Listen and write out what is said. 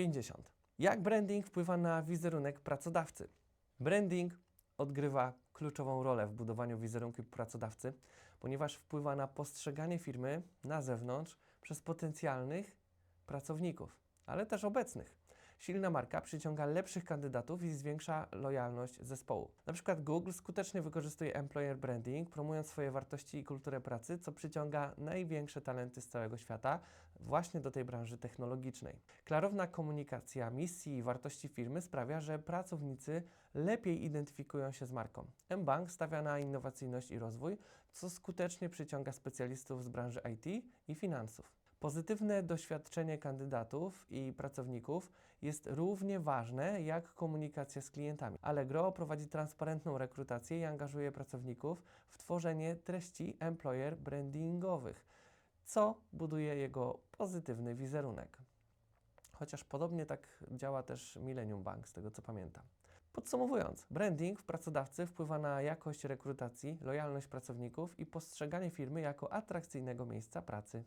50. Jak branding wpływa na wizerunek pracodawcy? Branding odgrywa kluczową rolę w budowaniu wizerunku pracodawcy, ponieważ wpływa na postrzeganie firmy na zewnątrz przez potencjalnych pracowników, ale też obecnych. Silna marka przyciąga lepszych kandydatów i zwiększa lojalność zespołu. Na przykład Google skutecznie wykorzystuje employer branding, promując swoje wartości i kulturę pracy, co przyciąga największe talenty z całego świata właśnie do tej branży technologicznej. Klarowna komunikacja misji i wartości firmy sprawia, że pracownicy lepiej identyfikują się z marką. mBank stawia na innowacyjność i rozwój, co skutecznie przyciąga specjalistów z branży IT i finansów. Pozytywne doświadczenie kandydatów i pracowników jest równie ważne jak komunikacja z klientami. Allegro prowadzi transparentną rekrutację i angażuje pracowników w tworzenie treści employer brandingowych, co buduje jego pozytywny wizerunek. Chociaż podobnie tak działa też Millennium Bank, z tego co pamiętam. Podsumowując, branding w pracodawcy wpływa na jakość rekrutacji, lojalność pracowników i postrzeganie firmy jako atrakcyjnego miejsca pracy.